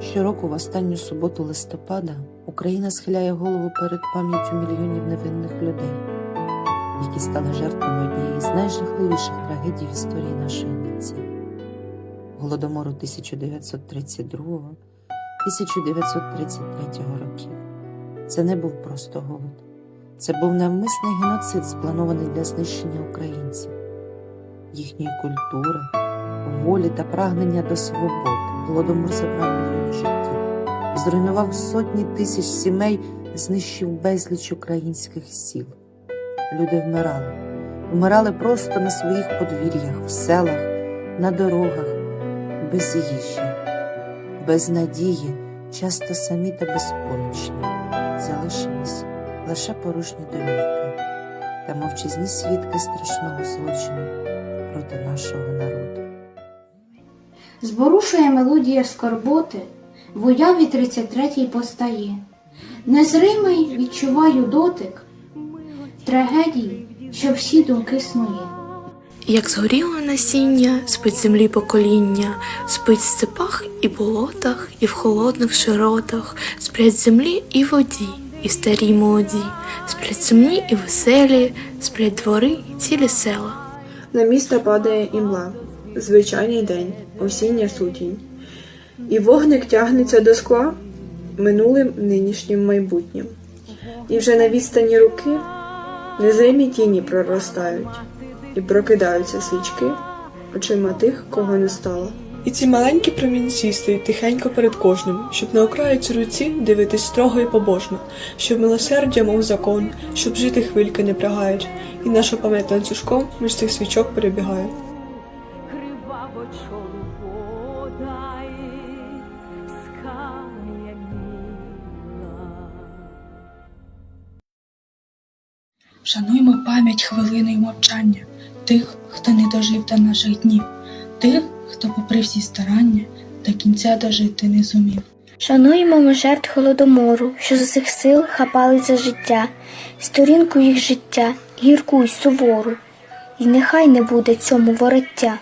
Щороку, в останню суботу листопада, Україна схиляє голову перед пам'яттю мільйонів невинних людей, які стали жертвами однієї з найжахливіших трагедій в історії нашої нації голодомору 1932-1933 років. Це не був просто голод, це був навмисний геноцид, спланований для знищення українців, їхньої культури, волі та прагнення до свободи. Голодомор забрав мільйони життів, зруйнував сотні тисяч сімей, знищив безліч українських сіл. Люди вмирали, вмирали просто на своїх подвір'ях, в селах, на дорогах, без їжі, без надії, часто самі та безпомічні, залишились лише порожні домівки та мовчазні свідки страшного злочину проти нашого народу. Зворушує мелодія скорботи, в уяві 33-й постає. Незримий відчуваю дотик трагедії, що всі думки снує. Як згоріло насіння, спить землі покоління, спить в степах і болотах, і в холодних широтах, сплять землі і воді, і старі молоді, сплять сумні і веселі, сплять двори і цілі села. На місто падає імла, звичайний день, осіння сутінь. І вогник тягнеться до скла минулим нинішнім майбутнім. І вже на відстані руки незримі тіні проростають, і прокидаються свічки очима тих, кого не стало. І ці маленькі промінці стоять тихенько перед кожним, щоб на окраїці руці дивитись строго і побожно, щоб милосердя, мов закон, щоб жити хвильки не прагають, і наша пам'ять ланцюжком між цих свічок перебігає. Криваво чолу вода скам'яніла. Шануймо пам'ять хвилиною мовчання тих, хто не дожив до наших днів, тих, хто, попри всі старання, до кінця дожити не зумів. Шануємо ми жертв голодомору, що з усіх сил хапались за життя, сторінку їх життя, гірку й сувору, і нехай не буде цьому вороття.